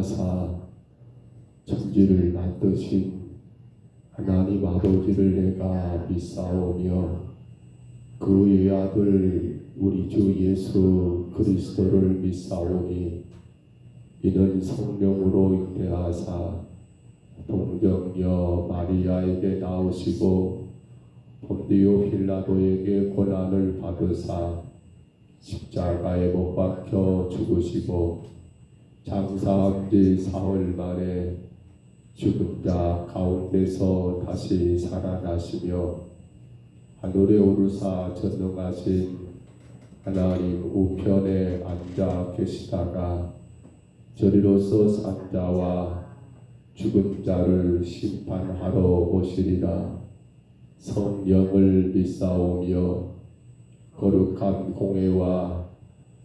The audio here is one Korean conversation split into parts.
인하사 천지를 만드신 하나님 아버지를 내가 믿사오며 그 외아들 우리 주 예수 그리스도를 믿사오니 이는 성령으로 인대하사 동정녀 마리아에게 나오시고 본디오 필라도에게 고난을 받으사 십자가에 못 박혀 죽으시고 장사한 지 사흘 만에 죽은 자 가운데서 다시 살아나시며 하늘에 오르사 전능하신 하나님 우편에 앉아 계시다가 저리로서 산 자와 죽은 자를 심판하러 오시리라. 성령을 믿사오며 거룩한 공회와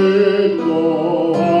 주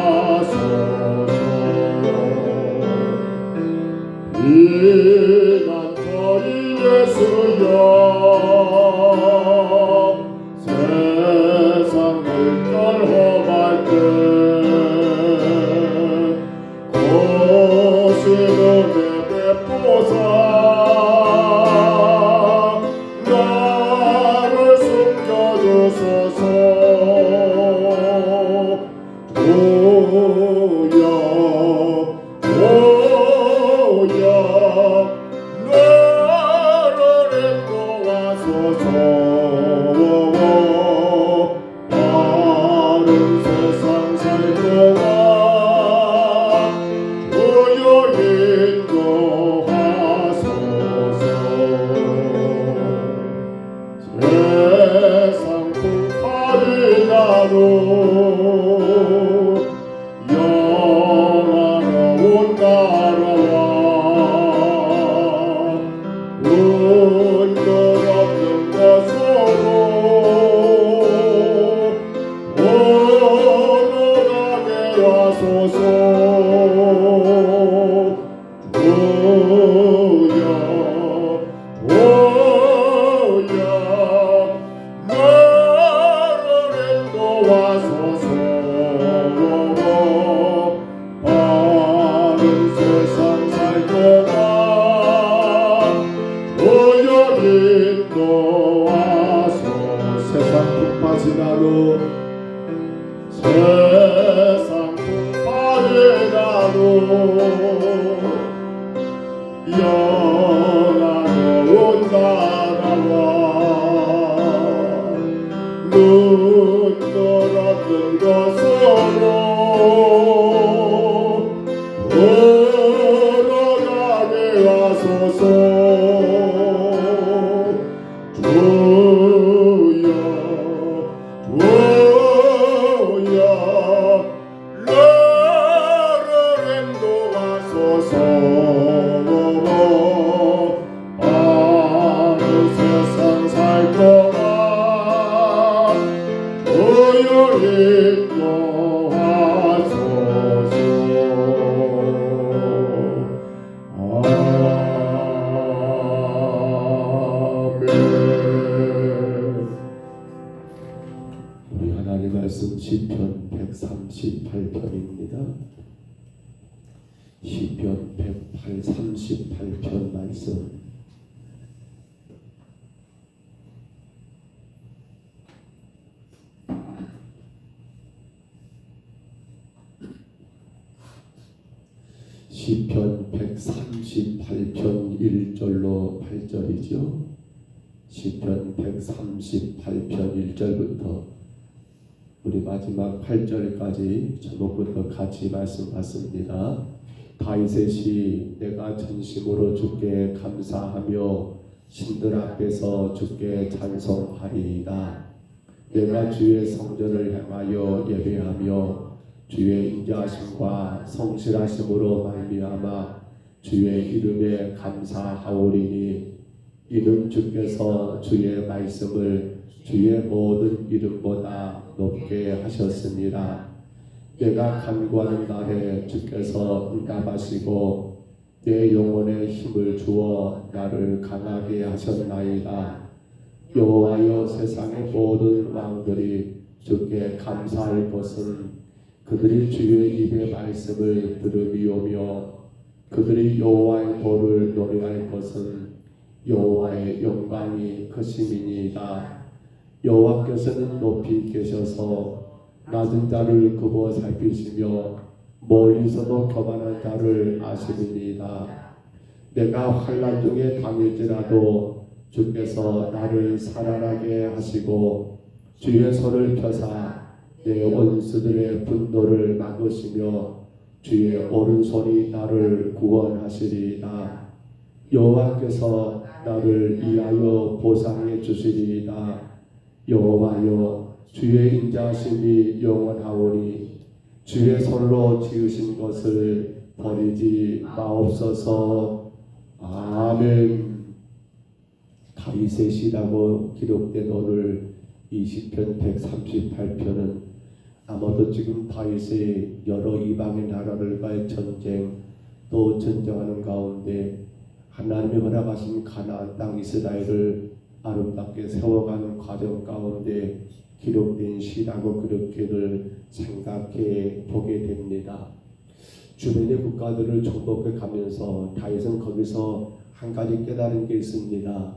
지나로 세상 나로 영원한 나라 마지막 8절까지 제목부터 같이 말씀 받습니다. 다윗의 시 내가 전심으로 주께 감사하며 신들 앞에서 주께 찬송하리이다. 내가 주의 성전을 향하여 예배하며 주의 인자하심과 성실하심으로 말미암아 주의 이름에 감사하오리니 이는 주께서 주의 말씀을 주의 모든 이름보다 높게 하셨습니다. 내가 간구하는 날에 주께서 응답하시고 내 영혼에 힘을 주어 나를 강하게 하셨나이다. 여호와여 세상의 모든 왕들이 주께 감사할 것은 그들이 주의 입의 말씀을 들으리오며 그들이 여호와의 도를 노래할 것은 여호와의 영광이 크심이니이다. 여호와께서는 높이 계셔서 낮은 자를 굽어 살피시며 멀리서도 교만한 자를 아시리이다. 내가 환란 중에 당일지라도 주께서 나를 살아나게 하시고 주의 손을 펴사 내 원수들의 분노를 막으시며 주의 오른손이 나를 구원하시리이다. 여호와께서 나를 위하여 보상해 주시리이다. 여호와여 주의 인자심이 영원하오니 주의 손으로 지으신 것을 버리지 마옵소서. 아멘. 다윗의 시라고 기록된 오늘 20편 138편은 아마도 지금 다윗의 여러 이방의 나라들과의 전쟁 또 전쟁하는 가운데 하나님이 허락하신 가나안 땅 이스라엘을 아름답게 세워가는 과정 가운데 기록된 시라고 그렇게들 생각해 보게 됩니다. 주변의 국가들을 정복해 가면서 다윗은 거기서 한 가지 깨달은 게 있습니다.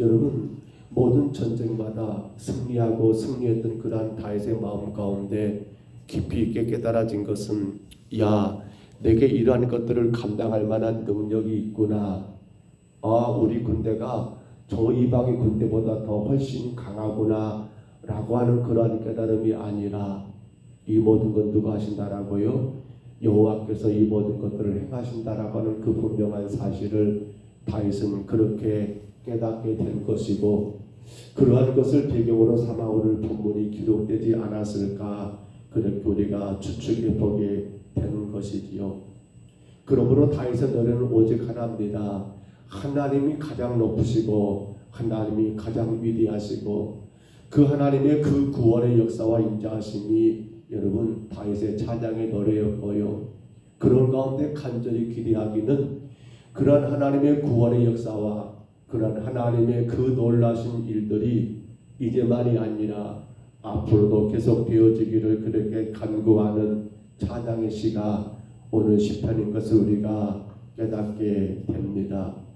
여러분 모든 전쟁마다 승리하고 승리했던 그러한 다윗의 마음 가운데 깊이 있게 깨달아진 것은 야 내게 이러한 것들을 감당할 만한 능력이 있구나. 아 우리 군대가 저 이방의 군대보다 더 훨씬 강하구나 라고 하는 그러한 깨달음이 아니라 이 모든 건 누가 하신다라고요? 여호와께서 이 모든 것들을 행하신다라고 하는 그 분명한 사실을 다윗은 그렇게 깨닫게 된 것이고 그러한 것을 배경으로 삼아 오늘 본문이 기록되지 않았을까 그렇게 우리가 추측해 보게 되는 것이지요. 그러므로 다윗의 노래는 오직 하나입니다. 하나님이 가장 높으시고 하나님이 가장 위대하시고 그 하나님의 그 구원의 역사와 인자하심이 여러분 다윗의 찬양의 노래였고요. 그런 가운데 간절히 기대하기는 그런 하나님의 구원의 역사와 그런 하나님의 그 놀라신 일들이 이제만이 아니라 앞으로도 계속 되어지기를 그렇게 간구하는 찬양의 시가 오늘 시편인 것을 우리가 깨닫게 됩니다.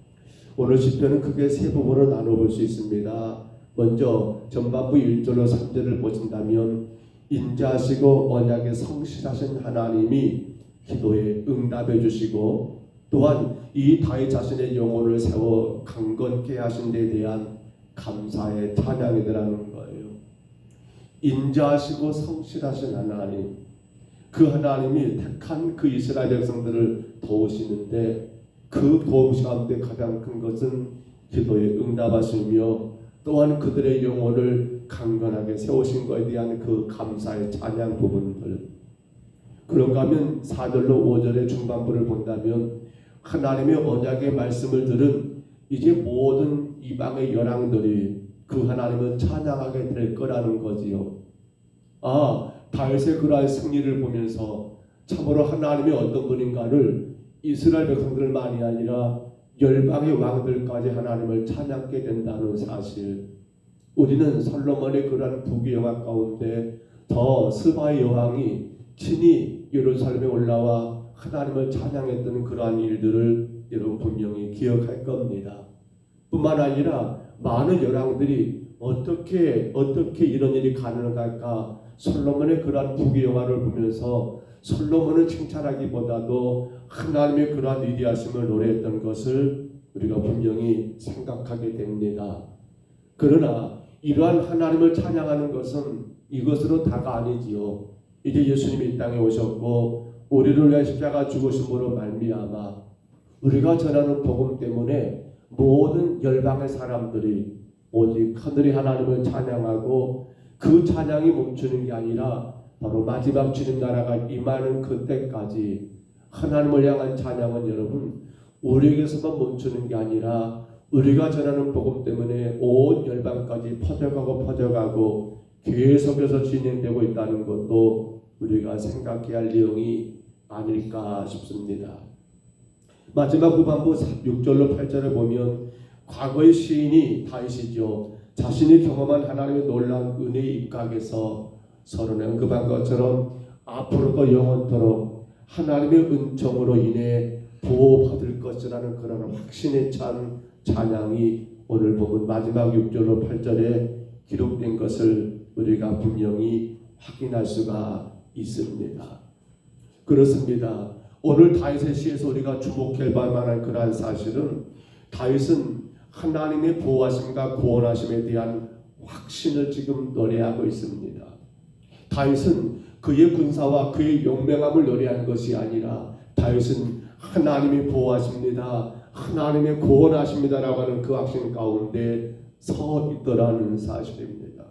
오늘 시편은 크게 세 부분으로 나눠볼 수 있습니다. 먼저 전반부 1절로 3절을 보신다면 인자하시고 언약에 성실하신 하나님이 기도에 응답해 주시고 또한 이 다윗 자신의 영혼을 세워 강건케 하신 데 대한 감사의 찬양이 들어가는 거예요. 인자하시고 성실하신 하나님 그 하나님이 택한 그 이스라엘 백성들을 도우시는데 그 도우시 가운데 가장 큰 것은 기도에 응답하시며 또한 그들의 영혼을 강건하게 세우신 것에 대한 그 감사의 찬양 부분들 그런가 하면 4절로 5절의 중반부를 본다면 하나님의 언약의 말씀을 들은 이제 모든 이방의 열왕들이 그 하나님을 찬양하게 될 거라는 거지요. 아, 다윗의 그러한 승리를 보면서 참으로 하나님이 어떤 분인가를 이스라엘 백성들만이 아니라 열방의 왕들까지 하나님을 찬양하게 된다는 사실. 우리는 솔로몬의 그러한 부귀영화 가운데 더 스바의 여왕이 친히 예루살렘에 올라와 하나님을 찬양했던 그러한 일들을 여러분 분명히 기억할 겁니다. 뿐만 아니라 많은 여왕들이 어떻게 어떻게 이런 일이 가능할까 솔로몬의 그러한 부귀영화를 보면서 솔로몬을 칭찬하기보다도 하나님의 그러한 위대하심을 노래했던 것을 우리가 분명히 생각하게 됩니다. 그러나 이러한 하나님을 찬양하는 것은 이것으로 다가 아니지요. 이제 예수님이 이 땅에 오셨고 우리를 위해 십자가 죽으심으로 말미암아 우리가 전하는 복음 때문에 모든 열방의 사람들이 오직 하늘의 하나님을 찬양하고 그 찬양이 멈추는 게 아니라 바로 마지막 주님 나라가 임하는 그때까지 하나님을 향한 찬양은 여러분 우리에게서만 멈추는 게 아니라 우리가 전하는 복음 때문에 온 열방까지 퍼져가고 퍼져가고 계속해서 진행되고 있다는 것도 우리가 생각해야 할 내용이 아닐까 싶습니다. 마지막 후반부 6절로 8절을 보면 과거의 시인이 다윗이죠. 자신이 경험한 하나님의 놀라운 은혜의 입각에서 서론에 언급한 것처럼 앞으로도 영원토록 하나님의 은총으로 인해 보호받을 것이라는 그런 확신에 찬 찬양이 오늘 보면 마지막 6절로 8절에 기록된 것을 우리가 분명히 확인할 수가 있습니다. 그렇습니다. 오늘 다윗의 시에서 우리가 주목할 만한 그러한 사실은 다윗은 하나님의 보호하심과 구원하심에 대한 확신을 지금 노래하고 있습니다. 다윗은 그의 군사와 그의 용맹함을 노래한 것이 아니라 다윗은 하나님이 보호하십니다. 하나님의 구원하십니다라고 하는 그 확신 가운데 서 있더라는 사실입니다.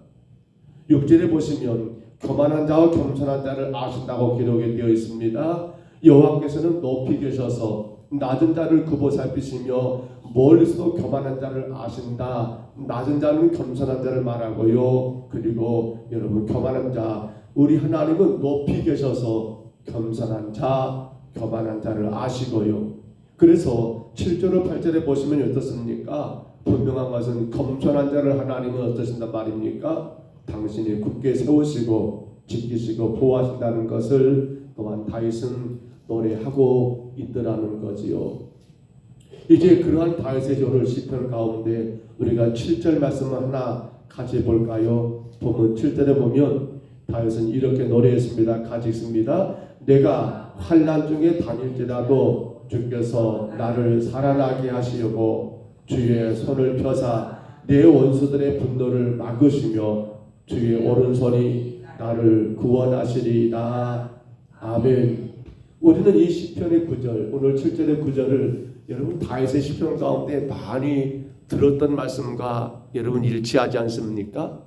6절에 보시면 교만한 자와 겸손한 자를 아신다고 기록이 되어 있습니다. 여호와께서는 높이 계셔서 낮은 자를 굽어 살피시며 멀리서도 교만한 자를 아신다. 낮은 자는 겸손한 자를 말하고요. 그리고 여러분 교만한 자 우리 하나님은 높이 계셔서 겸손한 자, 교만한 자를 아시고요. 그래서 7절로 8절에 보시면 어떻습니까? 분명한 것은 겸손한 자를 하나님은 어떠신단 말입니까? 당신이 굳게 세우시고 지키시고 보호하신다는 것을 또한 다윗은 노래하고 있더라는 거지요. 이제 그러한 다윗의 오늘 시편 가운데 우리가 7절 말씀을 하나 같이 볼까요? 보면 7절에 보면 다윗은 이렇게 노래했습니다. 같이 읽습니다. 내가 환난 중에 다닐지라도 주께서 나를 살아나게 하시려고 주의 손을 펴사 내 원수들의 분노를 막으시며 주의 오른손이 나를 구원하시리이다. 아멘. 우리는 이 시편의 구절, 오늘 7절의 구절을 여러분 다윗의 시편 가운데 많이 들었던 말씀과 여러분 일치하지 않습니까?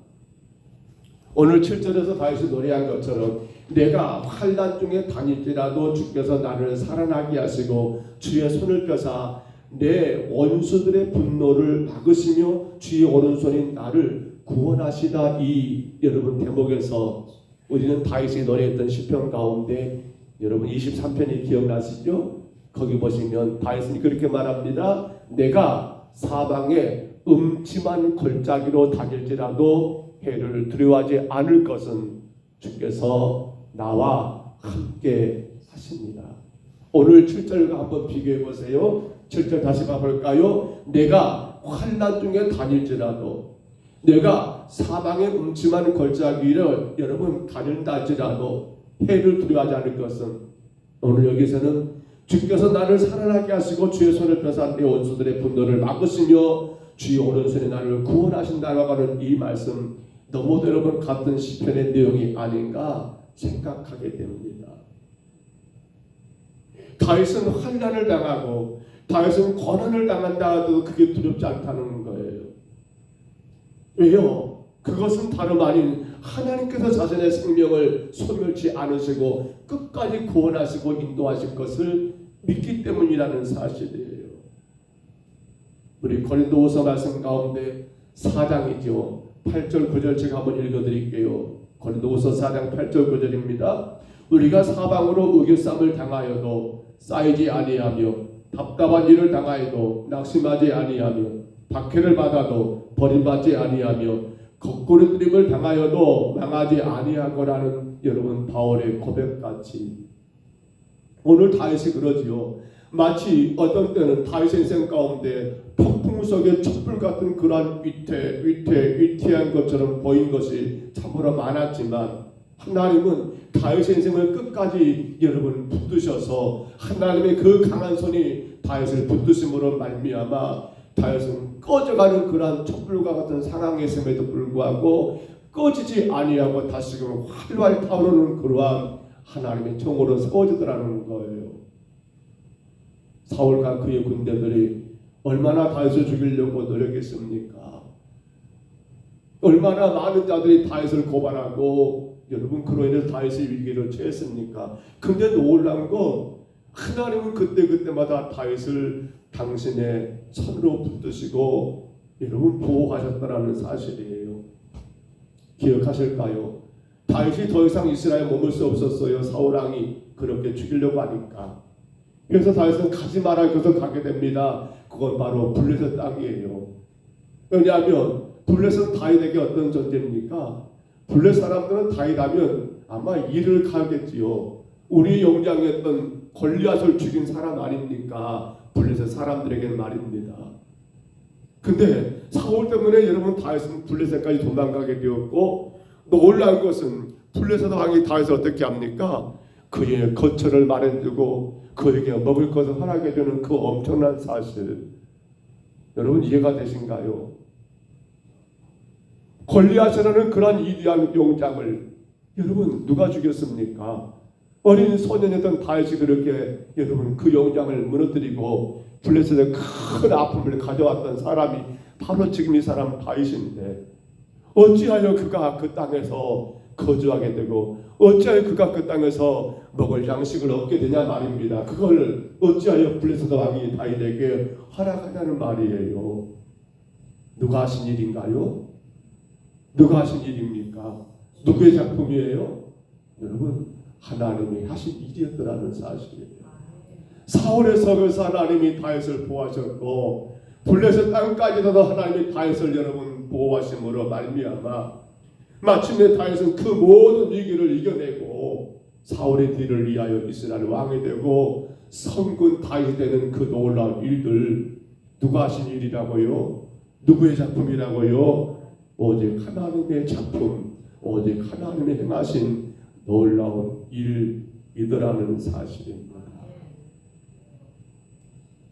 오늘 7절에서 다윗이 노래한 것처럼 내가 환난 중에 다닐지라도 주께서 나를 살아나게 하시고 주의 손을 펴사 내 원수들의 분노를 막으시며 주의 오른손이 나를 구원하시다 이 여러분 대목에서 우리는 다윗이 노래했던 시편 가운데 여러분 23편이 기억나시죠? 거기 보시면 다윗은 그렇게 말합니다. 내가 사방에 음침한 골짜기로 다닐지라도 해를 두려워하지 않을 것은 주께서 나와 함께 하십니다. 오늘 7절과 한번 비교해 보세요. 7절 다시 봐볼까요? 내가 환난 중에 다닐지라도 내가 사방에 음침한 골짜기를 여러분 다닌다 할지라도 해를 두려워하지 않을 것은 오늘 여기서는 주께서 나를 살아나게 하시고 주의 손을 펴사 내 원수들의 분노를 막으시며 주의 오른손에 나를 구원하신다라고 하는 이 말씀 너무도 여러분 같은 시편의 내용이 아닌가 생각하게 됩니다. 다윗은 환난을 당하고 다윗은 고난을 당한다 하도 그게 두렵지 않다는 거예요. 왜요? 그것은 다름 아닌 하나님께서 자신의 생명을 소멸치 않으시고 끝까지 구원하시고 인도하실 것을 믿기 때문이라는 사실이에요. 우리 고린도후서 말씀 가운데 4장이죠. 8절 9절 제가 한번 읽어드릴게요. 고린도후서 4장 8절 9절입니다. 우리가 사방으로 의교쌈을 당하여도 쌓이지 아니하며 답답한 일을 당하여도 낙심하지 아니하며 박해를 받아도 버림받지 아니하며 거꾸로뜨림을 당하여도 망하지 아니하거라는 여러분 바울의 고백같이 오늘 다윗이 그러지요. 마치 어떤 때는 다윗의 인생 가운데 폭풍 속에 촛불 같은 그러한 위태, 위태, 위태한 것처럼 보인 것이 참으로 많았지만 하나님은 다윗의 인생을 끝까지 여러분 붙드셔서 하나님의 그 강한 손이 다윗을 붙드심으로 말미암아 다윗은 꺼져가는 그러한 촛불과 같은 상황에 있음에도 불구하고 꺼지지 아니하고 다시금 활활 타오르는 그러한 하나님의 종으로 세워지더라는 거예요. 사울과 그의 군대들이 얼마나 다윗을 죽이려고 노력했습니까? 얼마나 많은 자들이 다윗을 고발하고 여러분 그로 인해서 다윗의 위기를 처했습니까? 근데 놀란 건 하나님은 그때 그때마다 다윗을 당신의 손으로 붙드시고 여러분 보호하셨다라는 사실이에요. 기억하실까요? 다윗이 더 이상 이스라엘 머물 수 없었어요. 사울 왕이 그렇게 죽이려고 하니까. 그래서 다윗은 가지 말아 그래서 가게 됩니다. 그건 바로 블레셋 땅이에요. 왜냐하면 블레셋은 다윗에게 어떤 존재입니까? 블레셋 사람들은 다윗하면 아마 이를 가겠지요. 우리 영장이었던 골리앗을 죽인 사람 아닙니까? 블레셋 사람들에게는 말입니다. 근데 사울 때문에 여러분 다윗은 블레셋까지 도망가게 되었고 놀라운 것은 블레셋 왕이 다윗을 어떻게 합니까? 그의 거처를 마련두고 그에게 먹을 것을 허락해 주는 그 엄청난 사실 여러분 이해가 되신가요? 골리앗이라는 그런 위대한 용장을 여러분 누가 죽였습니까? 어린 소년이었던 다윗이 그렇게 여러분 그 용장을 무너뜨리고 블레셋의 큰 아픔을 가져왔던 사람이 바로 지금 이 사람 다윗인데 어찌하여 그가 그 땅에서 거주하게 되고 어찌하여 그가 그 땅에서 먹을 양식을 얻게 되냐 말입니다. 그걸 어찌하여 블레셋 왕이 다윗에게 허락하냐는 말이에요. 누가 하신 일인가요? 누가 하신 일입니까? 누구의 작품이에요? 여러분 하나님이 하신 일이었더라는 사실이에요. 사울의 석에서 하나님이 다윗을 보호하셨고 블레셋 땅까지도 하나님이 다윗을 여러분 보호하심으로 말미암아 마침내 다윗은 그 모든 위기를 이겨내고 사울의 뒤를 위하여 이스라엘 왕이 되고 성군 다윗이 되는 그 놀라운 일들 누가 하신 일이라고요? 누구의 작품이라고요? 오직 하나님의 작품, 오직 하나님의 행하신 놀라운 일이더라는 사실입니다.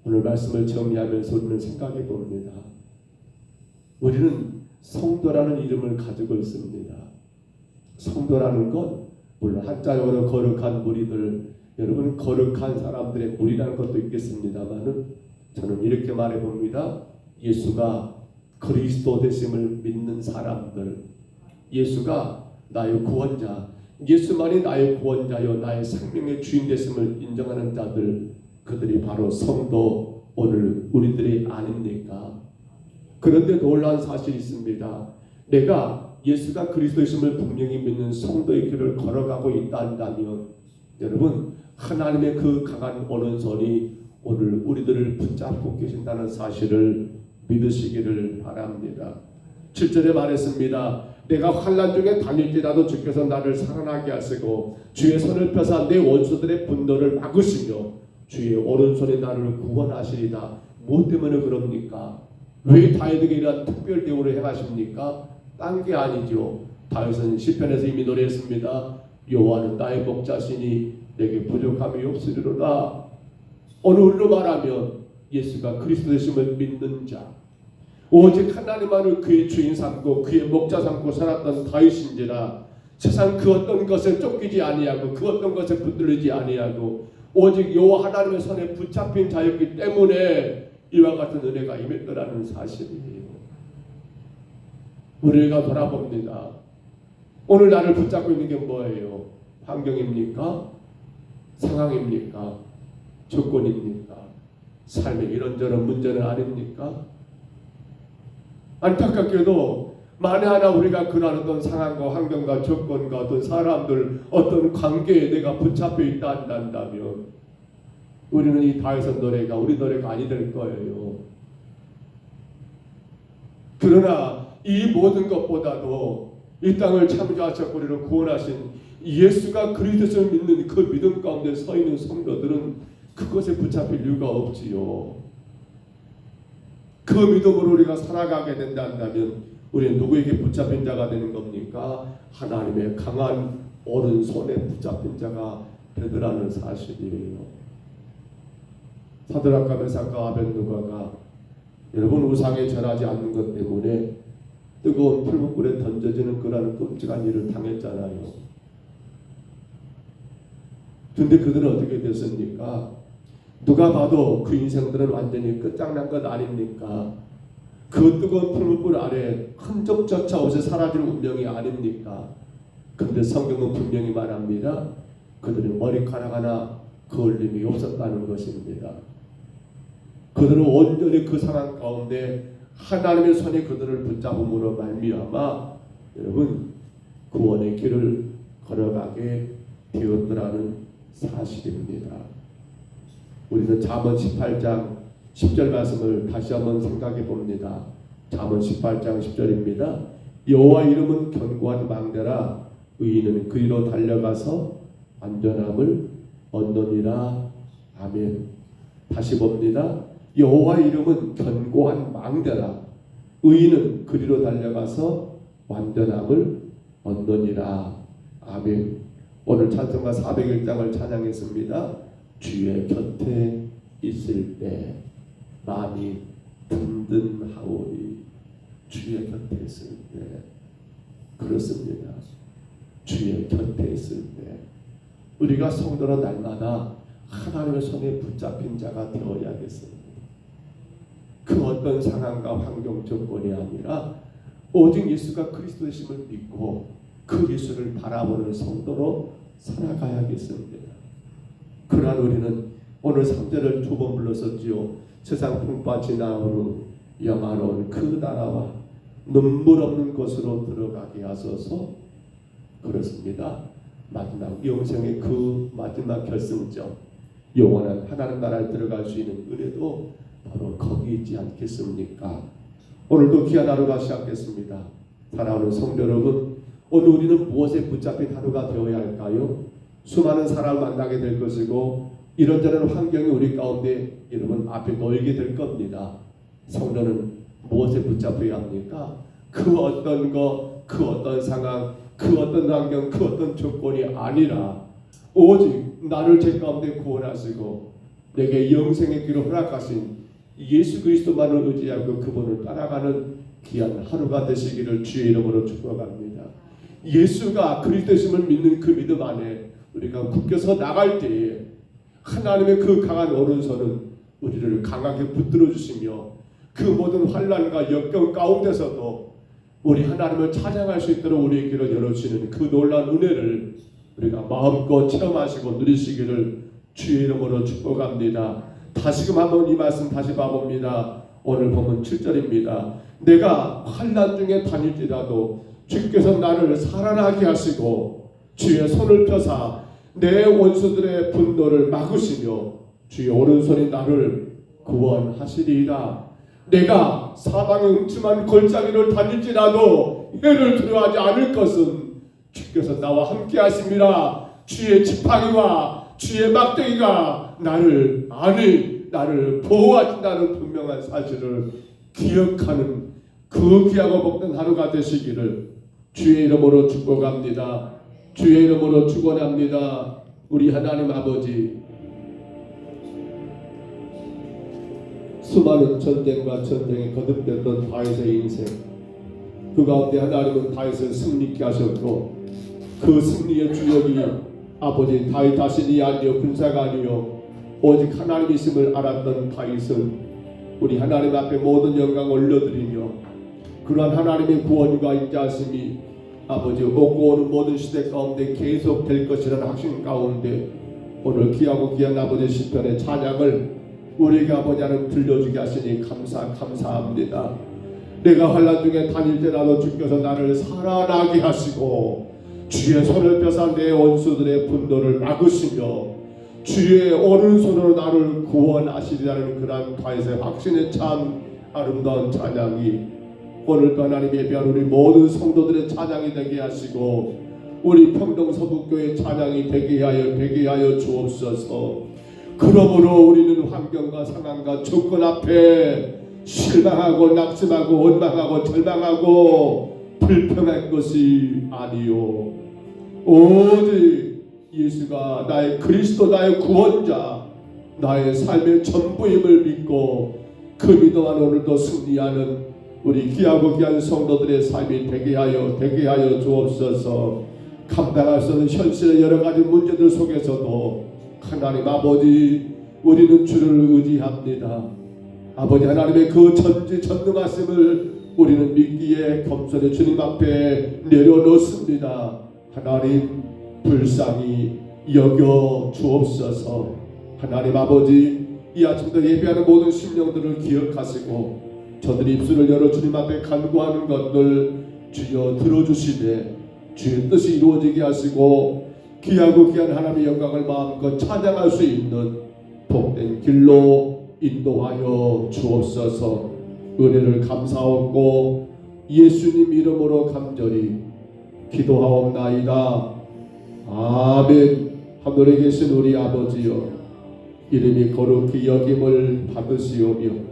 오늘 말씀을 정리하면서 우리는 생각해 봅니다. 우리는 성도라는 이름을 가지고 있습니다. 성도라는 것 물론 한자적으로 거룩한 무리들 여러분 거룩한 사람들의 무리라는 것도 있겠습니다만은 저는 이렇게 말해 봅니다. 예수가 그리스도 되심을 믿는 사람들 예수가 나의 구원자 예수만이 나의 구원자요 나의 생명의 주인 되심을 인정하는 자들 그들이 바로 성도 오늘 우리들이 아닙니까? 그런데 놀라운 사실이 있습니다. 내가 예수가 그리스도이심을 분명히 믿는 성도의 길을 걸어가고 있다 한다면 여러분 하나님의 그 강한 오른손이 오늘 우리들을 붙잡고 계신다는 사실을 믿으시기를 바랍니다. 7절에 말했습니다. 내가 환란 중에 다닐지라도 주께서 나를 살아나게 하시고 주의 손을 펴사 내 원수들의 분노를 막으시며 주의 오른손에 나를 구원하시리다. 무엇 때문에 그럽니까? 왜 다윗에게 이러한 특별 대우를 행하십니까? 딴 게 아니죠. 다윗은 시편에서 이미 노래했습니다. 여호와는 나의 목자시니 내게 부족함이 없으리로다. 오늘로 말하면 예수가 그리스도 되심을 믿는 자 오직 하나님만을 그의 주인 삼고 그의 목자 삼고 살았던 다윗인지라 세상 그 어떤 것에 쫓기지 아니하고 그 어떤 것에 붙들리지 아니하고 오직 여호와 하나님의 손에 붙잡힌 자였기 때문에 이와 같은 은혜가 임했더라는 사실이에요. 우리가 돌아봅니다. 오늘 나를 붙잡고 있는 게 뭐예요? 환경입니까? 상황입니까? 조건입니까? 삶의 이런저런 문제는 아닙니까? 안타깝게도 만에 하나 우리가 어떤 상황과 환경과 조건과 어떤 사람들 어떤 관계에 내가 붙잡혀 있다 한다면 우리는 이 다윗의 노래가 우리 노래가 아니 될 거예요. 그러나 이 모든 것보다도 이 땅을 창조하셨고 우리를 구원하신 예수가 그리스도를 믿는 그 믿음 가운데 서 있는 성도들은 그것에 붙잡힐 이유가 없지요. 그 믿음으로 우리가 살아가게 된다면 우리는 누구에게 붙잡힌 자가 되는 겁니까? 하나님의 강한 오른손에 붙잡힌 자가 되더라는 사실이에요. 사드락과 메삭과 아벤누가가 여러분 우상에 절하지 않는 것 때문에 뜨거운 풀무불에 던져지는 그라는 끔찍한 일을 당했잖아요. 근데 그들은 어떻게 됐습니까? 누가 봐도 그 인생들은 완전히 끝장난 것 아닙니까? 그 뜨거운 풀무불 아래 흔적조차 없이 사라질 운명이 아닙니까? 근데 성경은 분명히 말합니다. 그들은 머리카락 하나 그을림이 없었다는 것입니다. 그들은 온전히 그 상황 가운데 하나님의 손이 그들을 붙잡음으로 말미암아 여러분 구원의 길을 걸어가게 되었더라는 사실입니다. 우리는 잠언 18장 10절 말씀을 다시 한번 생각해 봅니다. 잠언 18장 10절입니다. 여호와 이름은 견고한 망대라 의인은 그리로 달려가서 안전함을 얻느니라 아멘. 다시 봅니다. 여호와 이름은 견고한 망대라 의인은 그리로 달려가서 완전함을 얻느니라 아멘. 오늘 찬송가 401장을 찬양했습니다. 주의 곁에 있을 때 마음이 든든하오니 주의 곁에 있을 때 그렇습니다. 주의 곁에 있을 때 우리가 성도로 날마다 하나님의 손에 붙잡힌 자가 되어야겠습니다. 그 어떤 상황과 환경 조건이 아니라 오직 예수가 그리스도이심을 믿고 그 예수를 바라보는 성도로 살아가야겠습니다. 그러한 우리는 오늘 3절을 두 번 불렀었지요. 세상 풍파 지나오는 영화로운 그 나라와 눈물 없는 곳으로 들어가게 하소서 그렇습니다. 마지막 영생의 그 마지막 결승점 영원한 하나님 나라에 들어갈 수 있는 은혜도 바로 거기 있지 않겠습니까? 오늘도 귀한 하루가 시작됐습니다. 사랑하는 성도 여러분, 오늘 우리는 무엇에 붙잡힌 하루가 되어야 할까요? 수많은 사람을 만나게 될 것이고 이런저런 환경이 우리 가운데 여러분 앞에 놓이게 될 겁니다. 성도는 무엇에 붙잡혀야 합니까? 그 어떤 것, 그 어떤 상황, 그 어떤 환경, 그 어떤 조건이 아니라 오직 나를 제 가운데 구원하시고 내게 영생의 길을 허락하신 예수 그리스도만을 의지하고 그분을 따라가는 귀한 하루가 되시기를 주의 이름으로 축복합니다. 예수가 그리스도심을 믿는 그 믿음 안에 우리가 굳게서 나갈 때에 하나님의 그 강한 오른손은 우리를 강하게 붙들어 주시며 그 모든 환란과 역경 가운데서도 우리 하나님을 찬양할 수 있도록 우리의 길을 열어주시는 그 놀라운 은혜를 우리가 마음껏 체험하시고 누리시기를 주의 이름으로 축복합니다. 다시금 한번 이 말씀 다시 봐봅니다. 오늘 보면 7절입니다. 내가 환란 중에 다닐지라도 주께서 나를 살아나게 하시고 주의 손을 펴사 내 원수들의 분노를 막으시며 주의 오른손이 나를 구원하시리이다. 내가 사방의 음침한 골짜기를 다닐지라도 해를 두려워하지 않을 것은 주께서 나와 함께 하심이라 주의 지팡이와 주의 막대기가 나를 아니 나를 보호하신다는 분명한 사실을 기억하는 그 귀하고 복된 하루가 되시기를 주의 이름으로 축복합니다. 주의 이름으로 축원합니다. 우리 하나님 아버지 수많은 전쟁과 전쟁에 거듭됐던 다윗의 인생 그 가운데 하나님은 다윗을 승리케 하셨고 그 승리의 주역이 아버지 다윗 자신이 아니요 군사가 아니요 오직 하나님이심을 알았던 다윗은 우리 하나님 앞에 모든 영광 올려드리며 그러한 하나님의 구원과 인자하심이 아버지 오고 오는 모든 시대 가운데 계속 될 것이라는 확신 가운데 오늘 귀하고 귀한 아버지 시편의 찬양을 우리에게 아버지 하나님 들려주게 하시니 감사 감사합니다. 내가 환란 중에 다닐 때라도 주께서 나를 살아나게 하시고 주의 손을 펴사 내 원수들의 분노를 막으시며 주의 오른손으로 나를 구원하시리라는 그러한 다윗의 확신에 참 아름다운 찬양이 오늘도 하나님 예배한 우리 모든 성도들의 찬양이 되게 하시고 우리 평동서북교의 찬양이 되게 하여 되게 하여 주옵소서. 그러므로 우리는 환경과 상황과 조건 앞에 실망하고 낙심하고 원망하고 절망하고 불평할 것이 아니요 오직 예수가 나의 그리스도 나의 구원자 나의 삶의 전부임을 믿고 그 믿음 안에 오늘도 승리하는 우리 귀하고 귀한 성도들의 삶이 되게 하여 되게 하여 주옵소서. 감당할 수 없는 현실의 여러 가지 문제들 속에서도 하나님 아버지 우리는 주를 의지합니다. 아버지 하나님의 그 전지 전능하심을 우리는 믿기에 겸손히 주님 앞에 내려놓습니다. 하나님 불쌍히 여겨 주옵소서. 하나님 아버지 이 아침도 예배하는 모든 심령들을 기억하시고 저들이 입술을 열어 주님 앞에 간구하는 것들 주여 들어주시되 주의 뜻이 이루어지게 하시고 귀하고 귀한 하나님의 영광을 마음껏 찬양할 수 있는 복된 길로 인도하여 주옵소서. 은혜를 감사하고 예수님 이름으로 간절히 기도하옵나이다. 아멘. 하늘에 계신 우리 아버지여 이름이 거룩히 여김을 받으시오며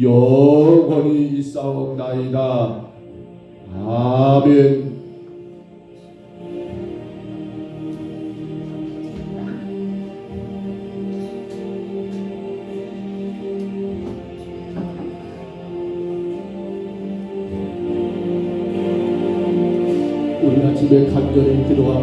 영원히 있사옵나이다. 아멘. 우리 아침에 간절히 기도합니다